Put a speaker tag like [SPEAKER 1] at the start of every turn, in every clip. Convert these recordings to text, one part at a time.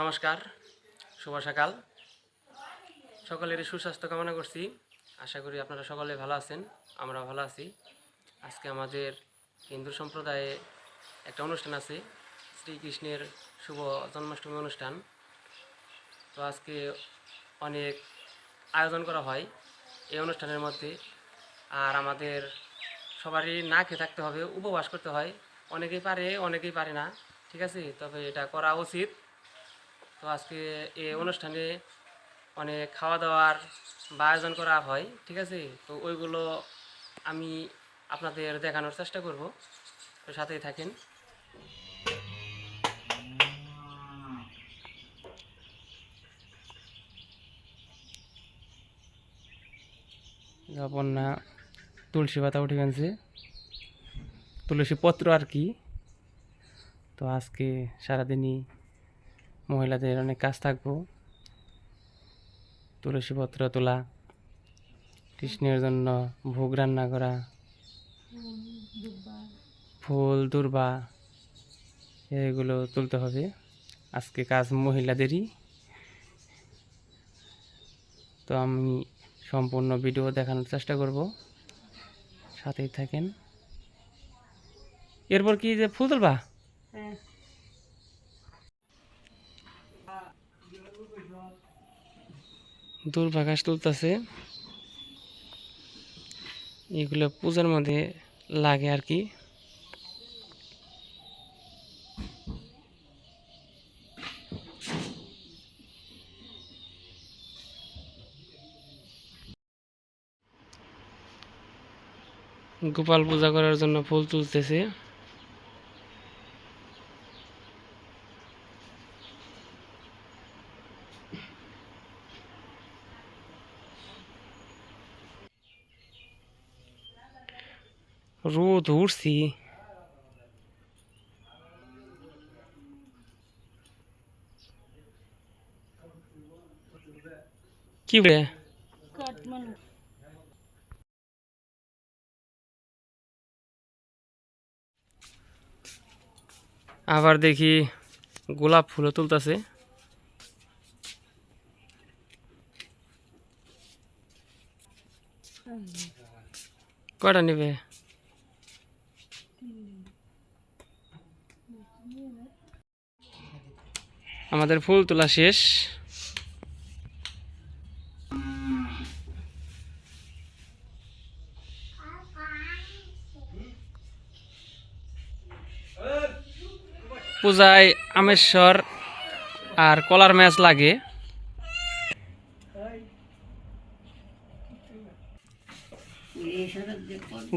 [SPEAKER 1] নমস্কার, শুভ সকাল। সকলেরই সুস্বাস্থ্য কামনা করছি। আশা করি আপনারা সকলে ভালো আছেন আমরা ভালো আছি। আজকে আমাদের হিন্দু সম্প্রদায়ে একটা অনুষ্ঠান আছে, শ্রীকৃষ্ণের শুভ জন্মাষ্টমী অনুষ্ঠান। তো আজকে অনেক আয়োজন করা হয় এই অনুষ্ঠানের মধ্যে। আর আমাদের সবারই না খেয়ে থাকতে হবে, উপবাস করতে হয়। অনেকেই পারে অনেকেই পারে না, ঠিক আছে? তবে এটা করা উচিত। আজকে এই অনুষ্ঠানে অনেক খাওয়া দাওয়ার বা আয়োজন করা হয়, ঠিক আছে? তো ওইগুলো আমি আপনাদের দেখানোর চেষ্টা করব। তো সাথেই থাকেন। না। তুলসী পাতা উঠে গেছে। তুলসী পত্র আর কি। তো আজকে সারাদিনই মহিলাদের অনেক কাজ থাকব। তুলসী পত্র তোলা, কৃষ্ণের জন্য ভোগ রান্না করা, ফুল, দুর্বা, এগুলো তুলতে হবে। আজকে কাজ মহিলাদেরই। তো আমি সম্পূর্ণ ভিডিও দেখানোর চেষ্টা করব। সাথেই থাকেন। এরপর কি যে ফুল তুলবা? দুর্বাঘাস তুলতেছে। এগুলো পূজার মধ্যে লাগে আর কি। গোপাল পূজা করার জন্য ফুল তুলতেছে। রোদ উঠছি কি বলে আবার দেখি গোলাপ ফুলও তুলতেছে। কয়টা নেবে? আমাদের ফুল তোলা শেষ। পূজায় আমেশ্বর আর কলার ম্যাচ লাগে।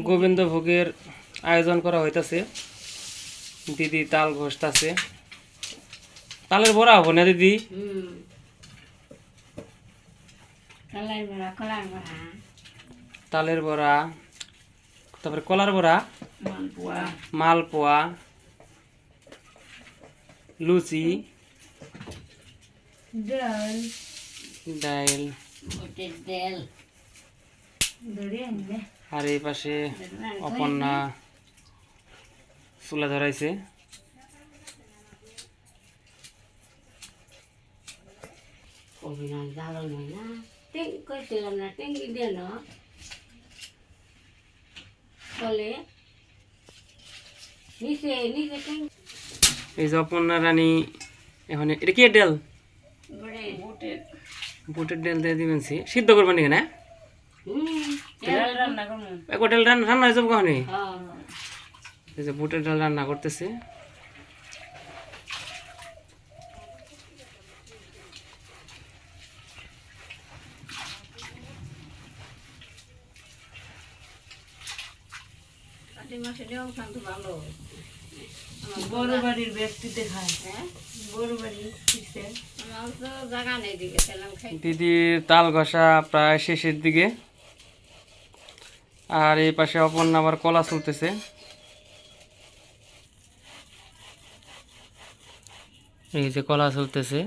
[SPEAKER 1] গোবিন্দ ভোগের আয়োজন করা হইতাছে। দিদি তাল ঘষতাছে। তালের বড়া হব না দিদি? তালের বড়া তারপরে কলার বড়া
[SPEAKER 2] মালপোয়া।
[SPEAKER 1] লুচি
[SPEAKER 2] ডাল।
[SPEAKER 1] ডাইল আর এই পাশে অপর্ণা চুলা ধরাইছে।
[SPEAKER 2] অভিনয় জ্বালো নয় না। টেং কইছিলাম না টেঙ্গি দিয়ে ন। বলে নিচে নিচে টেং
[SPEAKER 1] এই যে অপর্ণা রানী এখন এটা কি ডেল
[SPEAKER 2] বুটের
[SPEAKER 1] বুটের ডেল দিয়ে দিবেন সে। সিদ্ধ করবেন নাকি না
[SPEAKER 2] হুম ডাল রান্না
[SPEAKER 1] ডেল রান্না রান্না হয়ে যাব কখনই?
[SPEAKER 2] হ্যাঁ।
[SPEAKER 1] এই যে বুটের ডাল রান্না করতেছে।
[SPEAKER 2] কাটি মাসে নিয়ম খান ভালো
[SPEAKER 3] বড় বাড়ির ব্যক্তিতে খায়
[SPEAKER 2] হ্যাঁ?
[SPEAKER 3] বড় বাড়ি
[SPEAKER 2] আমার তো জায়গা নেই দিকে সেলাম খাই।
[SPEAKER 1] দিদির তাল ঘষা প্রায় শেষের দিকে। আর এই পাশে অপর্ণা আবার কলা চলতেছে এই যে কলা চলতেছে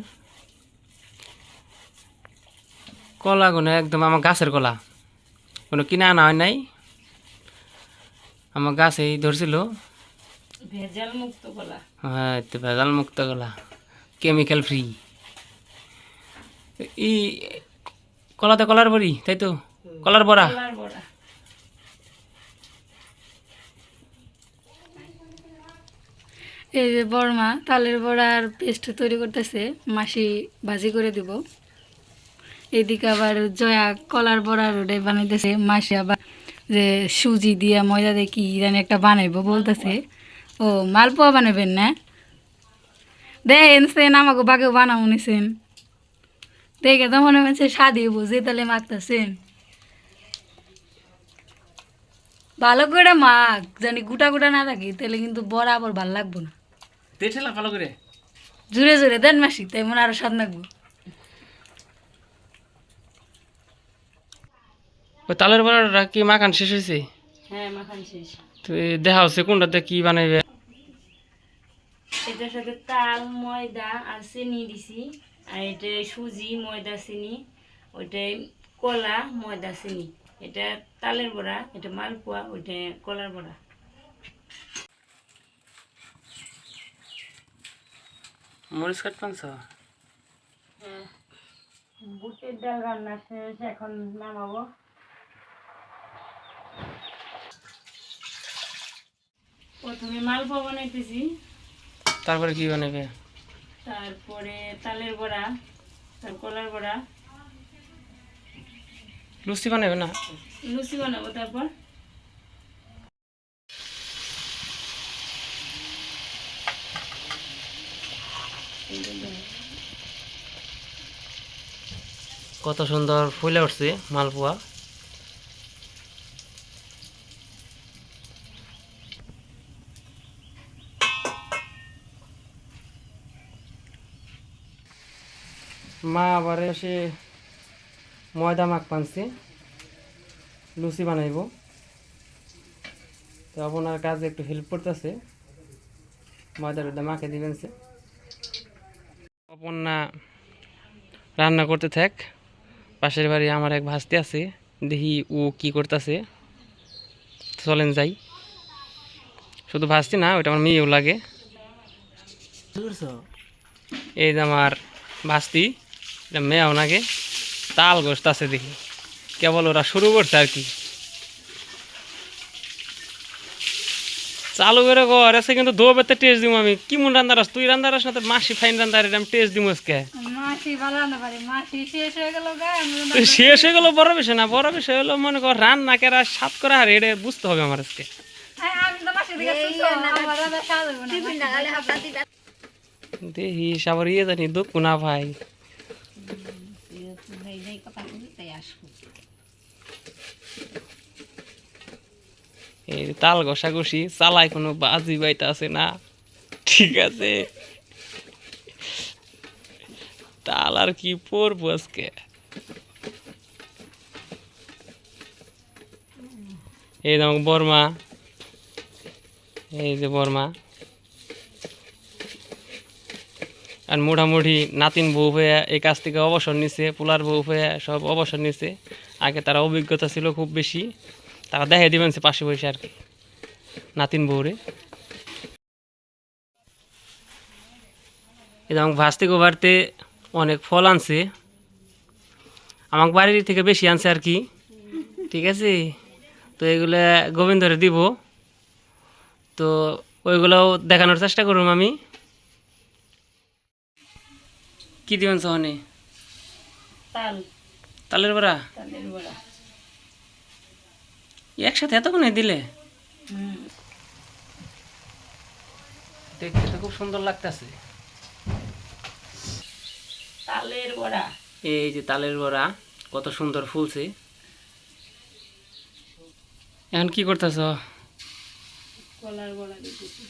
[SPEAKER 1] কলা গুলো একদম আমার গাছের কলা। কোনো কিনা আনা হয় নাই। আমার গাছেই ধরছিল।
[SPEAKER 3] ভেজাল মুক্ত কলা।
[SPEAKER 1] হ্যাঁ তো ভেজাল মুক্ত কলা কেমিক্যাল ফ্রি ই কলাতে কলার বড়ি তাই তো? কলার বড়া।
[SPEAKER 3] কলার বড়া।
[SPEAKER 4] এই যে বড়মা তালের বড়ার পেস্ট তৈরি করতেছে মাসি ভাজি করে দিব। এদিকে আবার জয়া কলার বড়ার ওটাই বানাইতেছে মাসি আবার যে সুজি দিয়া ময়দা দিয়ে কি জানি একটা বানাইবো বলতেছে। ও মালপোয়া বানাবেন না? দেখেন আমাকে বাকেও বানাবো নিছেন। দেখে তো মনে হচ্ছে স্বাদই বুঝে তাহলে মাখতেছেন। ভালো করে মাখ জানি গুটা গুটা না থাকে তাহলে কিন্তু বড়া আবার ভালো লাগবো না।
[SPEAKER 1] ভালো করে।
[SPEAKER 4] জুড়ে জুড়ে দেন মাসি তাই মনে আরও স্বাদ লাগবো।
[SPEAKER 1] ওই তালের বড়াটা কি মাখান শেষ হয়েছে?
[SPEAKER 3] হ্যাঁ মাখান শেষ।
[SPEAKER 1] তো দেখা হচ্ছে কোনটাতে কি বানাইবে।
[SPEAKER 3] এটার সাথে তাল ময়দা আর চিনি দিছি। আর এটা সুজি ময়দা চিনি। ওইটাই কলা ময়দা চিনি। এটা তালের বড়া এটা মালপোয়া ওইটা কলার বড়া।
[SPEAKER 1] মরিচ কাট পানছ
[SPEAKER 3] বুটের ডাল রান্না শেষ এখন নামাবো। প্রথমে মালপোয়া বানাইতেছি।
[SPEAKER 1] তারপরে কি বানাইবে?
[SPEAKER 3] তারপরে তালের বড়া তার কলার বড়া।
[SPEAKER 1] লুচি বানাইবে না?
[SPEAKER 3] লুচি বানাবো তারপর।
[SPEAKER 1] কত সুন্দর ফুলে উঠছে মালপোয়া। মা আবার এসে ময়দা মাখ পানছে। লুচি বানাইব। তো আপনার কাজে একটু হেল্প করতেছে। ময়দা টয়দা মাখে দিবেন সে অপর্ণা রান্না করতে থাক। পাশের বাড়ি আমার এক ভাস্তি আছে। দেখি ও কি করতেছে। চলেন যাই। শুধু ভাস্তি না ওইটা আমার মেয়েও লাগে। এই যে আমার ভাস্তি। এটা মেয়েও নাগে তাল গোস্ত আছে দেখি। কেবল ওরা শুরু করছে আর কি। চালু করে কর এসে কিন্তু দো বেতে টেস্ট দিব আমি। কি মন রান্দার তুই রান্দার না তোর মাসি ফাইন রান্দার আমি টেস্ট দিব আজকে।
[SPEAKER 4] শেষ হয়ে গেল
[SPEAKER 1] হয়ে বড় বিষয় না বড় বিষয় হলো মনে কর রান্না কেরা সাত করে আর এটা বুঝতে হবে আমার আজকে।
[SPEAKER 4] না।
[SPEAKER 1] দেখি আবার ইয়ে জানি দুঃখ না ভাই। এই তাল ঘষাঘষি চালায় কোনো বাজি বাইতে আছে না। ঠিক আছে। তাল আর কি পরবো আজকে? এই আমার বর্মা। এই যে বর্মা। আর মোটামুটি নাতিন বউ হয়ে এই কাজ থেকে অবসর নিছে, পোলার বউ হয়ে সব অবসর নিছে। আগে তারা অভিজ্ঞতা ছিল খুব বেশি। তারা দেখে দিবেন সে পাশে বসে আর কি। নাতিন বউরে। এই আমার ভাস্তি বাড়িতে অনেক ফল আনছে। আমার বাড়ির থেকে বেশি আনছে আর কি। ঠিক আছে? তো এগুলো গোবিন্দরে দিব। তো ওইগুলোও দেখানোর চেষ্টা করুম আমি। কি দিবেন সহনে?
[SPEAKER 3] তাল।
[SPEAKER 1] তালের বড়া?
[SPEAKER 3] তালের বড়া।
[SPEAKER 1] একসাথে এতক্ষণে দিলে? দেখতে তো খুব সুন্দর লাগতেছে।
[SPEAKER 3] তালের বড়া।
[SPEAKER 1] এই যে তালের বড়া কত সুন্দর ফুলছে। এখন কি করতেছ?
[SPEAKER 3] কলার বড়া দিতেছি।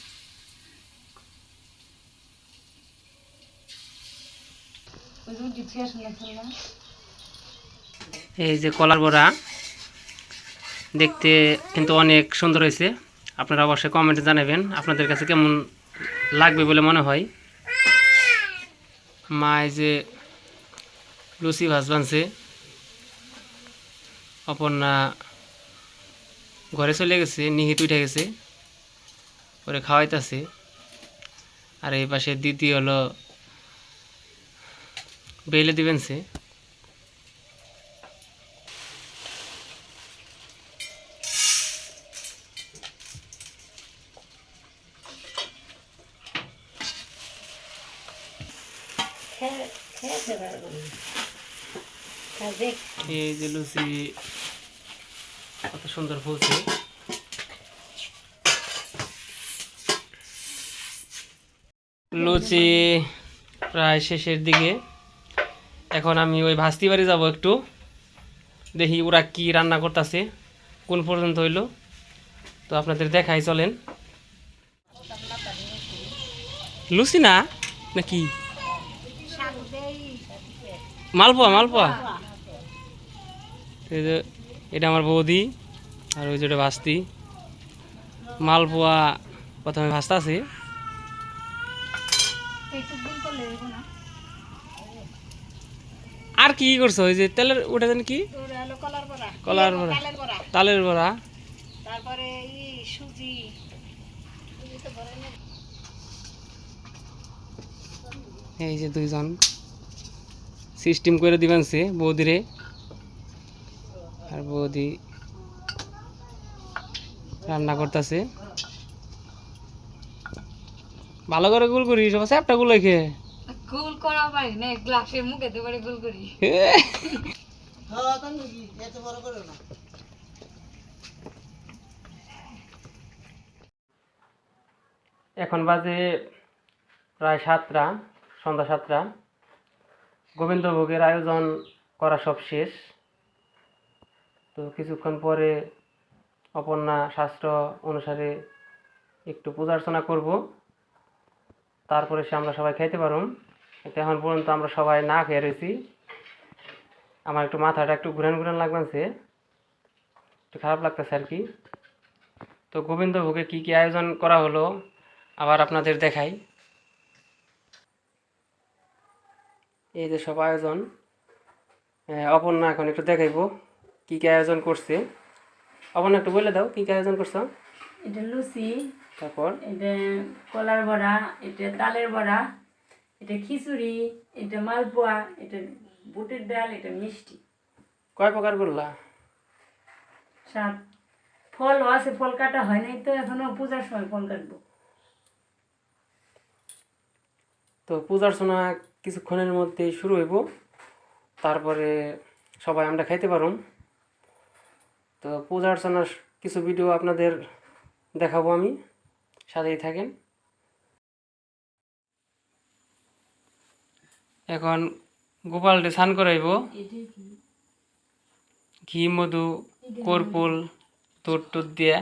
[SPEAKER 1] এই যে কলার বড়া দেখতে কিন্তু অনেক সুন্দর হয়েছে। আপনারা অবশ্যই কমেন্টে জানাবেন আপনাদের কাছে কেমন লাগবে বলে মনে হয়। মা যে লুচি ভাজ বানছে। অপর্ণা ঘরে চলে গেছে, নিহিত উঠে গেছে। ওরে খাওয়াইতেছে। আর এই পাশে দিদি হলো বেলে দিবেন সে
[SPEAKER 2] খেয়ে খেতে পারব না তা দেখ
[SPEAKER 1] যে কত সুন্দর ফুলছে লুচি প্রায় শেষের দিকে। এখন আমি ওই ভাস্তি বাড়ি যাব একটু। দেখি ওরা কি রান্না করতেছে কোন পর্যন্ত হইল। তো আপনাদের দেখাই চলেন। লুচি না? নাকি? মালপোয়া মালপোয়া? এটা আমার বৌদি আর ওই যে ওটা ভাস্তি। মালপোয়া প্রথমে ভাস্তা আছে। আর কি করছ? ওই যে তেলের ওটা জানি কি? কলার বড়া। তালের বড়া। এই যে দুইজন। সিস্টেম করে দিবেন সে বৌদিরে। আর বৌদি রান্না করতেছে। ভালো করে গুল করি সব স্যাপটা গুলো খেয়ে
[SPEAKER 4] গোল করা পারি না গ্লাসের মুখে তো করে গোল করি।
[SPEAKER 1] এখন বাজে প্রায় সাতটা সন্ধ্যা সাতটা। গোবিন্দভোগের আয়োজন করা সব শেষ। তো কিছুক্ষণ পরে অপর্ণা শাস্ত্র অনুসারে একটু পূজা অর্চনা করব। তারপরে সে আমরা সবাই খাইতে পারুম। কিন্তু এখন পর্যন্ত আমরা সবাই না খেয়ে রয়েছি। আমার একটু মাথাটা একটু ঘুরান ঘুরান লাগতেছে। একটু খারাপ লাগতেছে আর কি। তো গোবিন্দভোগে কী কী আয়োজন করা হলো আবার আপনাদের দেখাই। এই যে সব আয়োজন। অপর্ণা এখন একটু দেখাইবো। কী কী আয়োজন করছে? অপর্ণা একটু বলে দাও কী কী আয়োজন করছ?
[SPEAKER 3] এটা লুচি
[SPEAKER 1] তারপর?
[SPEAKER 3] এটা কলার বড়া এটা তালের বড়া এটা খিচুড়ি এটা মালপোয়া এটা বুটের ডাল এটা মিষ্টি।
[SPEAKER 1] কয় প্রকার করলা?
[SPEAKER 3] সাত। ফলও আছে ফল কাটা হয় নাই তো এখনও পূজার সময় ফল কাটবো।
[SPEAKER 1] তো পূজা অর্চনা কিছুক্ষণের মধ্যে শুরু হইব। তারপরে সবাই আমরা খাইতে পারুম। তো পূজা অর্চনার কিছু ভিডিও আপনাদের দেখাবো আমি। সাথেই থাকেন। এখন গোপালকে স্নান করাইব। ঘি, মধু কর্পুল তোর টুর দিয়া।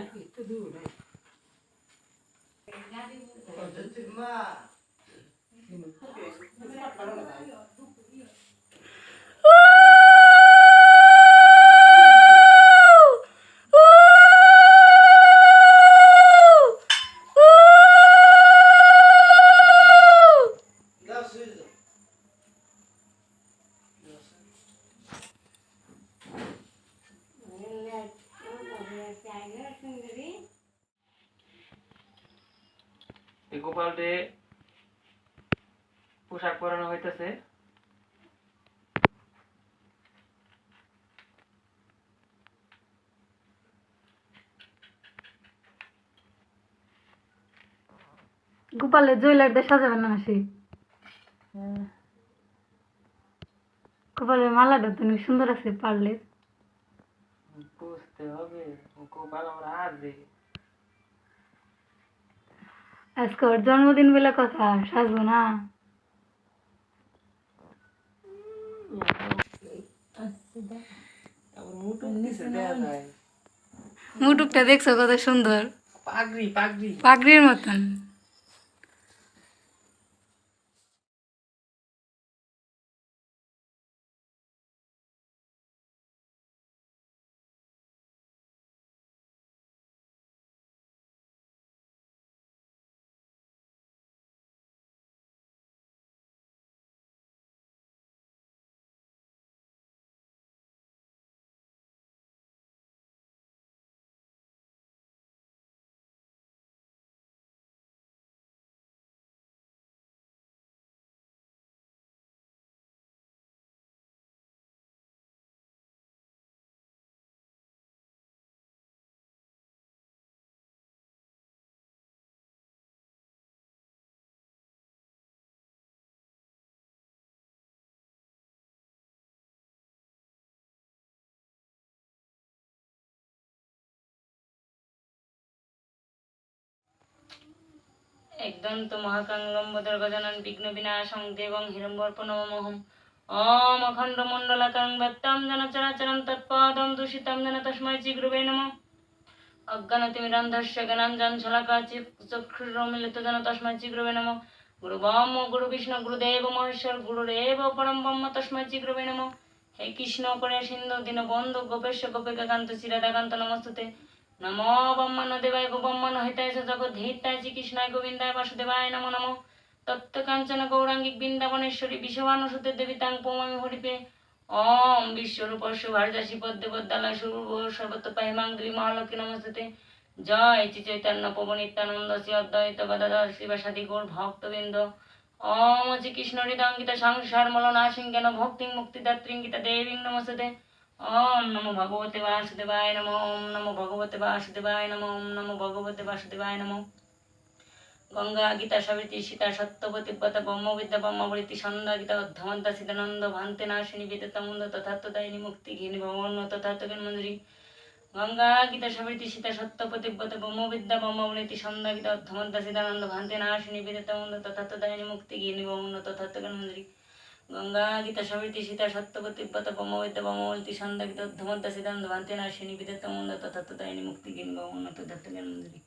[SPEAKER 1] এই গোপালটে পোশাক পরানো হইতেছে।
[SPEAKER 4] গোপালের জুয়েলার দিয়ে সাজাবেন না মাসি? গোপালের মালাটা তো সুন্দর আছে পারলে।
[SPEAKER 1] বুঝতে হবে গোপাল আমরা আসবে
[SPEAKER 4] আজকে ওর জন্মদিন বলে কথা সাজবো না। মুটুকটা দেখছ কত সুন্দর?
[SPEAKER 1] পাগড়ি পাগড়ি।
[SPEAKER 4] পাগড়ির মতন।
[SPEAKER 3] একদন্ত মহাকাঙ্গম্বদর গজানন বিঘ্ন বিনাশং দেবং হিরম্বর্প নমহম ওম অখণ্ড মণ্ডলাকাং বাত্তাম জন চরাচরম তৎপদম দূষিতম জন তস্মৈ শ্রীগুরুবে নম। অজ্ঞানতিমিরন্ধস্য জ্ঞানাঞ্জন চক্ষুর মিলিত জন তস্মৈ শ্রীগুরুবে নম। গুরু ব্রহ্ম, গুরু বিষ্ণু গুরুদেব মহেশ্বর গুরুরেব পরম ব্রহ্ম, তস্মৈ শ্রীগুরুবে নম। হে কৃষ্ণ করে সিন্ধু, দীনবন্ধু গোপেশ গোপিকাকান্ত শ্রীরাধাকান্ত নমস্তুতে। নমো ব্রহ্মণ দেবায় ব্রহ্মণ হিতায় জগৎ হিতায় শ্রীকৃষ্ণায় গোবিন্দায় বাসুদেবায় নমো নমো। তত্ত্ব কাঞ্চন গৌরাঙ্গিক বৃন্দাবনেশ্বরী বিশ্ববানুসুতে দেবী তাং পৌমামি হরিপে ওম বিশ্বরূপস্য ভারদাসী পদ্মে পদ্মালয় স্বরূপ সর্বত্র পাহিমাং দেবী মহালক্ষ্মী নমস্তুতে। জয় শ্রী চৈতন্য পবন নিত্যানন্দ শ্রী অদ্বৈত গদাধর শিবাসাদি গৌর ভক্তবৃন্দ। ওম শ্রীকৃষ্ণ হৃদঙ্গিতা সংসার মলনাশিং জ্ঞান ভক্তিং মুক্তিদাত্রিঙ্গিতা দেবীং নমস্তুতে। ওম নমো ভগবতে বাসুদেবায় নমো ওম নমো ভগবতে বাসুদেবায় নমো ওম নমো ভগবতে বাসুদেবায় নমো গঙ্গা গীতা সাবিত্রী সীতা সত্যবতী ব্রত ব্রহ্মবিদ্যা ব্রহ্মবৃত্তি সন্ধ্যা গীতা অধ্যমন্তা সিদ্ধানন্দ ভান্তে নাশিনী বিদ্যুতামন্দ তথাত্মদায়িনী মুক্তি ঘিনি ভবন তথাত্মজ্ঞান মঞ্জুরি গঙ্গা গীতা সাবিত্রী সীতা সত্যপতি ব্রত ব্রহ্মবিদ্যা ব্রহ্মবৃত্তি সন্ধ্যা গীতা অধ্যমন্তা সিদ্ধানন্দ ভান্তে নাশিনী বিদ্যুতামন্দ তথাত্মদায়িনী মুক্তি ঘিনি ভবন তথাত্মজ্ঞান মঞ্জুরি গঙ্গা গীতা সাবিত্রী সীতা সত্যপতি ব্রত ব্রহ্মবিদ্যা ব্রহ্মবৃত্তি সিদ্ধান্ত গীতা না সিদ্ধানন্দ ভান্তে নাশিনী তথা তাইনি মুক্তি, গিন গমন তথাত্মজ্ঞান জ্ঞান হরে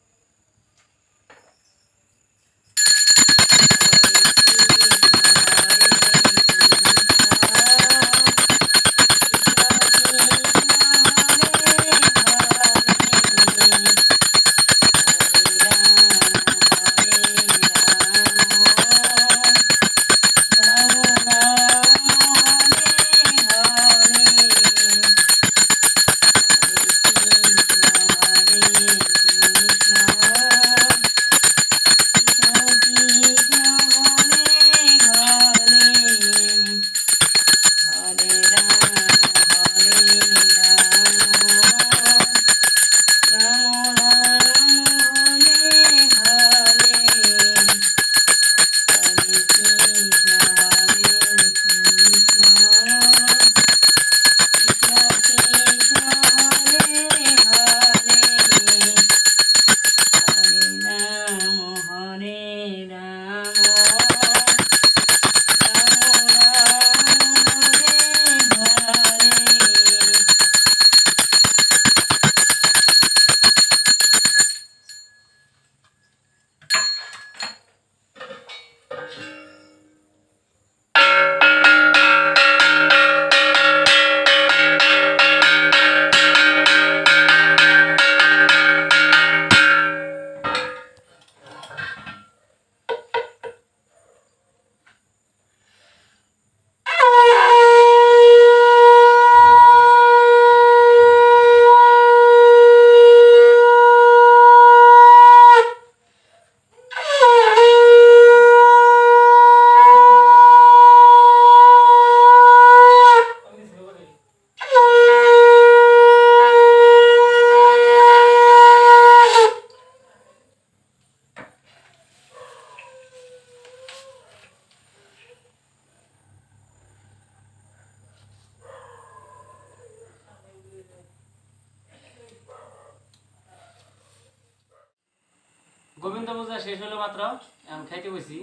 [SPEAKER 1] রোজা শেষ হলো মাত্র এখন খাইতে বসি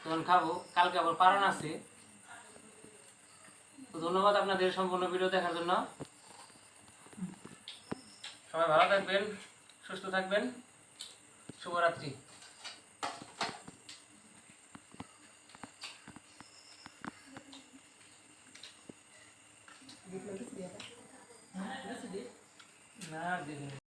[SPEAKER 1] তখন খাব কালকে আবার পালন আছে। তো ধন্যবাদ আপনাদের সম্পূর্ণ ভিডিও দেখার জন্য। সবাই ভালো থাকবেন সুস্থ থাকবেন। শুভরাত্রি। না দিদি